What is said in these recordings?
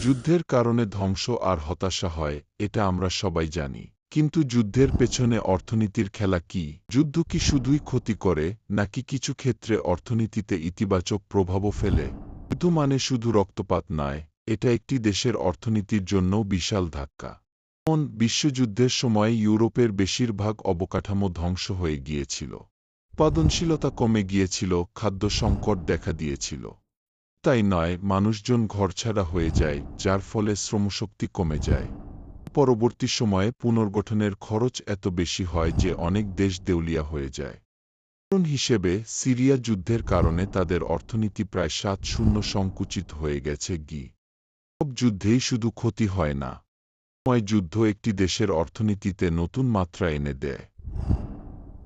যুদ্ধের কারণে ধ্বংস আর হতাশা হয়, এটা আমরা সবাই জানি। কিন্তু যুদ্ধের পেছনে অর্থনীতির খেলা কি? যুদ্ধ কি শুধুই ক্ষতি করে, নাকি কিছু ক্ষেত্রে অর্থনীতিতে ইতিবাচক প্রভাবও ফেলে? যুদ্ধ মানে শুধু রক্তপাত নয়, এটা একটি দেশের অর্থনীতির জন্যও বিশাল ধাক্কা। যেমন বিশ্বযুদ্ধের সময় ইউরোপের বেশিরভাগ অবকাঠামো ধ্বংস হয়ে গিয়েছিল। উৎপাদনশীলতা কমে গিয়েছিল, খাদ্য সংকট দেখা দিয়েছিল। তাই নয়, মানুষজন ঘরছাড়া হয়ে যায়, যার ফলে শ্রমশক্তি কমে যায়। পরবর্তী সময়ে পুনর্গঠনের খরচ এত বেশি হয় যে অনেক দেশ দেউলিয়া হয়ে যায়। কারণ হিসেবে, সিরিয়া যুদ্ধের কারণে তাদের অর্থনীতি প্রায় সাত শূন্য সংকুচিত হয়ে গেছে গি। সব যুদ্ধেই শুধু ক্ষতি হয় না। সময় যুদ্ধ একটি দেশের অর্থনীতিতে নতুন মাত্রা এনে দেয়।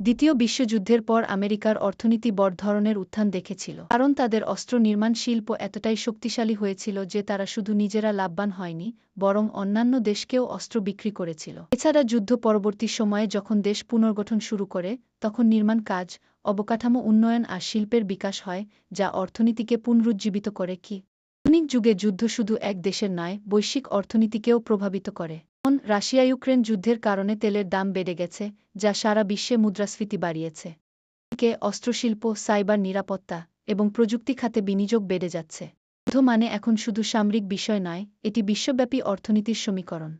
দ্বিতীয় বিশ্বযুদ্ধের পর আমেরিকার অর্থনীতি বড় ধরনের উত্থান দেখেছিল। কারণ তাদের অস্ত্র নির্মাণ শিল্প এতটাই শক্তিশালী হয়েছিল যে তারা শুধু নিজেরা লাভবান হয়নি, বরং অন্যান্য দেশকেও অস্ত্র বিক্রি করেছিল। এছাড়া যুদ্ধ পরবর্তী সময়ে যখন দেশ পুনর্গঠন শুরু করে, তখন নির্মাণ কাজ, অবকাঠামো উন্নয়ন আর শিল্পের বিকাশ হয়, যা অর্থনীতিকে পুনরুজ্জীবিত করে কি? আধুনিক যুগে যুদ্ধ শুধু এক দেশের নয়, বৈশ্বিক অর্থনীতিকেও প্রভাবিত করে। রাশিয়া ইউক্রেন যুদ্ধের কারণে তেলের দাম বেড়ে গেছে, যা সারা বিশ্বে মুদ্রাস্ফীতি বাড়িয়েছে। কে অস্ত্রশিল্প, সাইবার নিরাপত্তা এবং প্রযুক্তি খাতে বিনিয়োগ বেড়ে যাচ্ছে। মানে এখন শুধু সামরিক বিষয় নয়, এটি বিশ্বব্যাপী অর্থনীতির সমীকরণ।